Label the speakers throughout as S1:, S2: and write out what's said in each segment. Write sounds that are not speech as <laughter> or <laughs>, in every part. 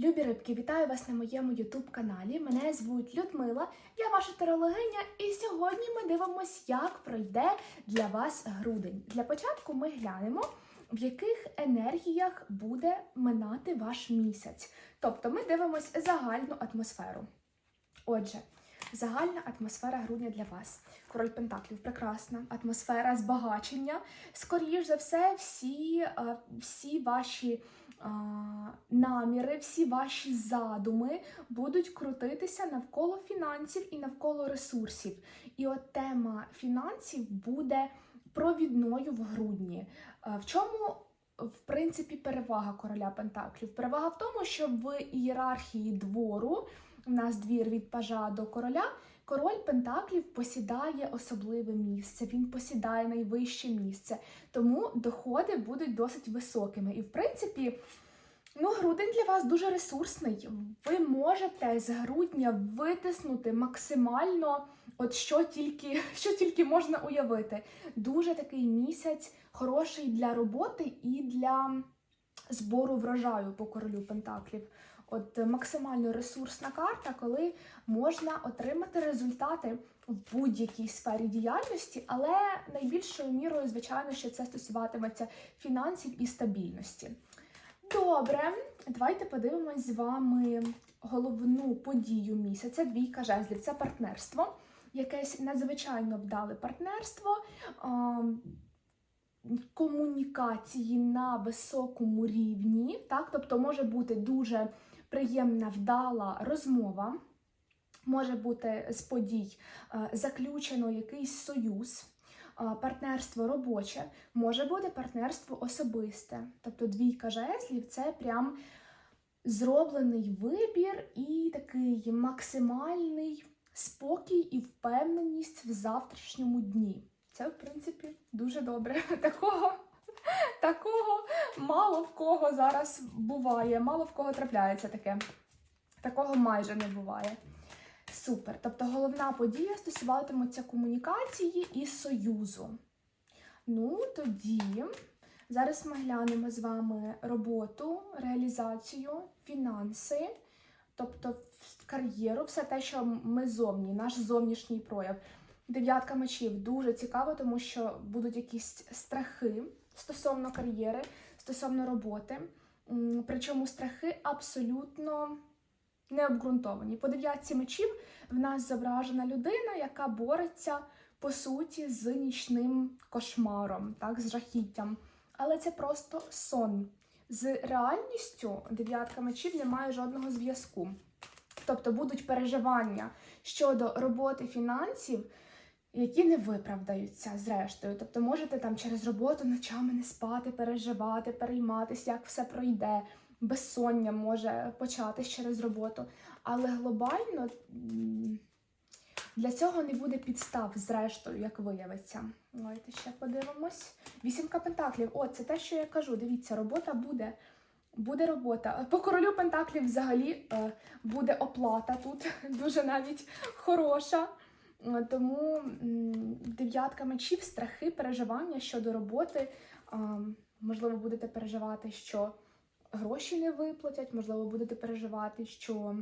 S1: Любі рибки, вітаю вас на моєму ютуб каналі. Мене звуть Людмила, я ваша тарологиня, і сьогодні ми дивимось, як пройде для вас грудень. Для початку ми глянемо, в яких енергіях буде минати ваш місяць. Тобто ми дивимось загальну атмосферу. Отже, загальна атмосфера грудня для вас. Король Пентаклів, прекрасна атмосфера збагачення. Скоріш за все, всі, е, всі ваші наміри, всі ваші задуми будуть крутитися навколо фінансів і навколо ресурсів. І от тема фінансів буде провідною в грудні. В чому, в принципі, перевага короля Пентаклів? Перевага в тому, що в ієрархії двору у нас двір від пажа до короля. Король Пентаклів посідає особливе місце, він посідає найвище місце, тому доходи будуть досить високими. І, в принципі, ну, грудень для вас дуже ресурсний. Ви можете з грудня витиснути максимально, от що тільки, <laughs> що тільки можна уявити. Дуже такий місяць хороший для роботи і для збору врожаю по королю Пентаклів. От е, максимально ресурсна карта, коли можна отримати результати в будь-якій сфері діяльності, але найбільшою мірою, звичайно, що це стосуватиметься фінансів і стабільності. Добре, давайте подивимось з вами головну подію місяця. Двійка жезлів це партнерство. Якесь надзвичайно вдале партнерство. Комунікації на високому рівні, так, тобто може бути дуже приємна вдала розмова, може бути з подій е, заключено якийсь союз, е, партнерство робоче, може бути партнерство особисте. Тобто двійка жезлів це прям зроблений вибір і такий максимальний спокій і впевненість в завтрашньому дні. Це, в принципі, дуже добре. <laughs> Такого, такого мало в кого зараз буває, мало в кого трапляється таке. Такого майже не буває. Супер. Тобто головна подія стосуватиметься комунікації і союзу. Ну, тоді зараз ми глянемо з вами роботу, реалізацію, фінанси, тобто кар'єру, все те, що ми зовні, наш зовнішній прояв. Дев'ятка мечів дуже цікаво, тому що будуть якісь страхи стосовно кар'єри, стосовно роботи. Причому страхи абсолютно не обґрунтовані. По дев'ятці мечів в нас зображена людина, яка бореться по суті з нічним кошмаром, так, з жахіттям. Але це просто сон. З реальністю дев'ятка мечів не має жодного зв'язку. Тобто будуть переживання щодо роботи фінансів, які не виправдаються зрештою. Тобто можете там через роботу ночами не спати, переживати, перейматися, як все пройде. Безсоння може початись через роботу. Але глобально для цього не буде підстав, зрештою, як виявиться. Давайте ще подивимось. Вісімка пентаклів. О, це те, що я кажу. Дивіться, робота буде. Буде робота. По королю Пентаклів взагалі е, буде оплата тут <laughs> дуже навіть хороша. Тому дев'ятка мечів, страхи, переживання щодо роботи. Можливо, будете переживати, що гроші не виплатять, можливо, будете переживати, що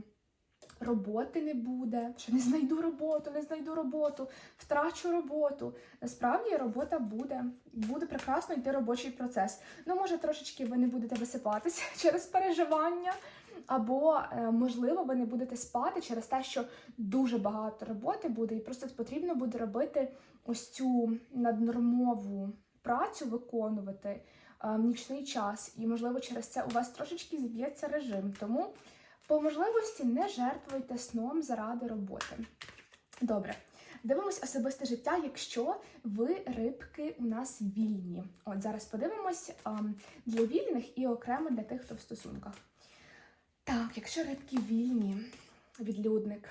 S1: роботи не буде, що не знайду роботу, не знайду роботу, втрачу роботу. Насправді робота буде, буде прекрасно йти робочий процес. Ну, може, трошечки ви не будете висипатися <laughs> через переживання. Або, е, можливо, ви не будете спати через те, що дуже багато роботи буде, і просто потрібно буде робити ось цю наднормову працю виконувати е, в нічний час. І, можливо, через це у вас трошечки зб'ється режим. Тому по можливості не жертвуйте сном заради роботи. Добре. Дивимось особисте життя, якщо ви рибки у нас вільні. От зараз подивимось ем, для вільних і окремо для тих, хто в стосунках. Так, якщо рибки вільні, відлюдник,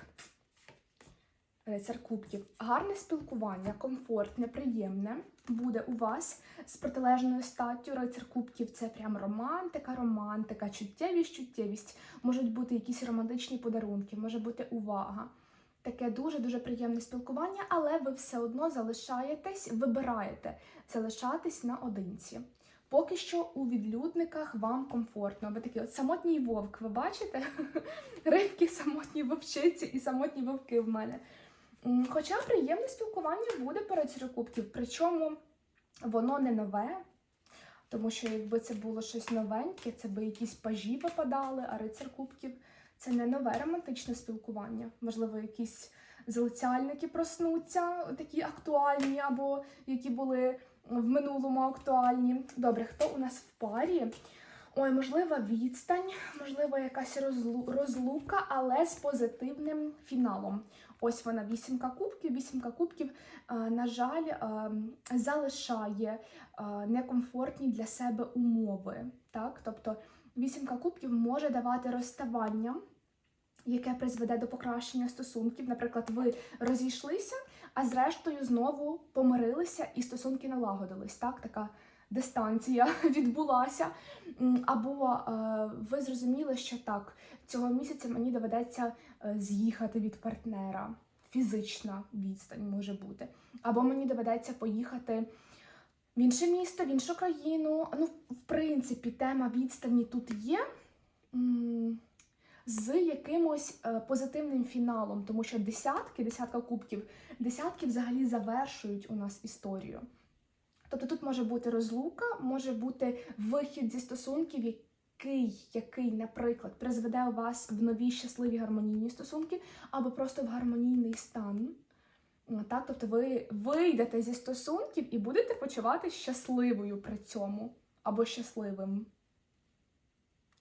S1: рицар кубків, гарне спілкування, комфортне, приємне буде у вас з протилежною статтю. Рицар кубків це прям романтика, романтика, чуттєвість, чуттєвість. Можуть бути якісь романтичні подарунки, може бути увага. Таке дуже-дуже приємне спілкування, але ви все одно залишаєтесь, вибираєте залишатись наодинці. Поки що у відлюдниках вам комфортно. Ви такі от самотній вовк, ви бачите? <laughs> Рибки, самотні вовчиці і самотні вовки в мене. Хоча приємне спілкування буде перед кубків, причому воно не нове, тому що якби це було щось новеньке, це би якісь пажі випадали, а рицар кубків це не нове романтичне спілкування. Можливо, якісь залицяльники проснуться, такі актуальні, або які були в минулому актуальні. Добре, хто у нас в парі? Ой, можливо, відстань, можливо, якась розлу- розлука, але з позитивним фіналом. Ось вона вісімка кубків. Вісімка кубків, е, на жаль, е, залишає е, некомфортні для себе умови. Так? Тобто вісімка кубків може давати розставання, яке призведе до покращення стосунків. Наприклад, ви розійшлися, а зрештою знову помирилися і стосунки налагодились. Так? Така дистанція <laughs> відбулася. Або е, ви зрозуміли, що так, цього місяця мені доведеться е, з'їхати від партнера. Фізична відстань може бути. Або мені доведеться поїхати в інше місто, в іншу країну. Ну, в принципі, тема відстані тут є. З якимось е, позитивним фіналом, тому що десятки, десятка кубків, десятки взагалі завершують у нас історію. Тобто тут може бути розлука, може бути вихід зі стосунків, який, який, наприклад, призведе вас в нові щасливі гармонійні стосунки, або просто в гармонійний стан. Так, тобто ви вийдете зі стосунків і будете почувати щасливою при цьому, або щасливим.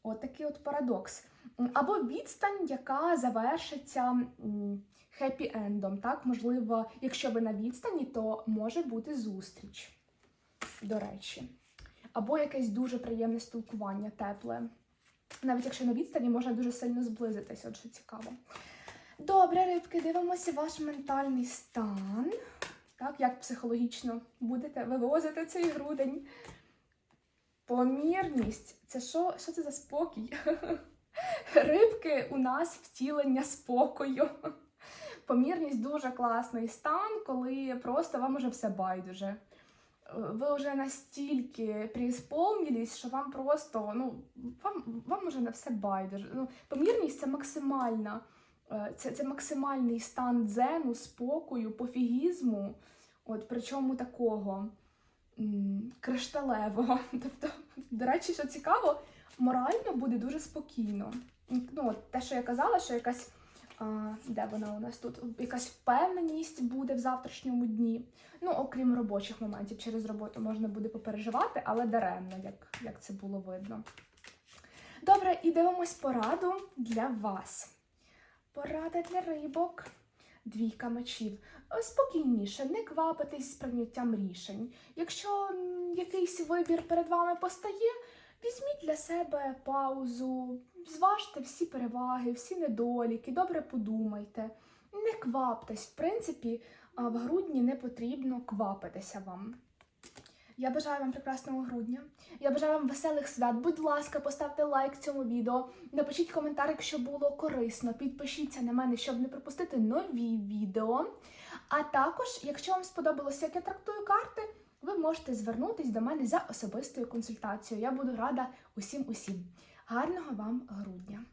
S1: От такий от парадокс. Або відстань, яка завершиться хеппі-ендом. Так, можливо, якщо ви на відстані, то може бути зустріч до речі. Або якесь дуже приємне спілкування, тепле. Навіть якщо на відстані можна дуже сильно зблизитися, от що цікаво. Добре, рибки, дивимося ваш ментальний стан. Так, як психологічно будете вивозити цей грудень. Помірність. Це що, що це за спокій? <laughs> Рибки у нас втілення спокою. Помірність дуже класний стан, коли просто вам уже все байдуже ви вже настільки преисполнились, що вам просто, ну, вам, вам уже на все байдуже. Ну, помірність це максимальна, е, це, це максимальний стан дзену, спокою, пофігізму, от, причому такого кришталевого. <laughs> Тобто, до речі, що цікаво, морально буде дуже спокійно. Ну, те, що я казала, що якась. А, де вона у нас тут? Якась впевненість буде в завтрашньому дні. Ну, окрім робочих моментів, через роботу можна буде попереживати, але даремно, як, як це було видно. Добре, і дивимось пораду для вас. Порада для рибок. Двійка мечів. Спокійніше, не квапитись з прийняттям рішень. Якщо якийсь вибір перед вами постає, візьміть для себе паузу, зважте всі переваги, всі недоліки, добре подумайте. Не кваптесь, в принципі, в грудні не потрібно квапитися вам. Я бажаю вам прекрасного грудня. Я бажаю вам веселих свят. Будь ласка, поставте лайк цьому відео. Напишіть коментар, якщо було корисно. Підпишіться на мене, щоб не пропустити нові відео. А також, якщо вам сподобалося, як я трактую карти, ви можете звернутись до мене за особистою консультацією. Я буду рада усім усім. Гарного вам грудня!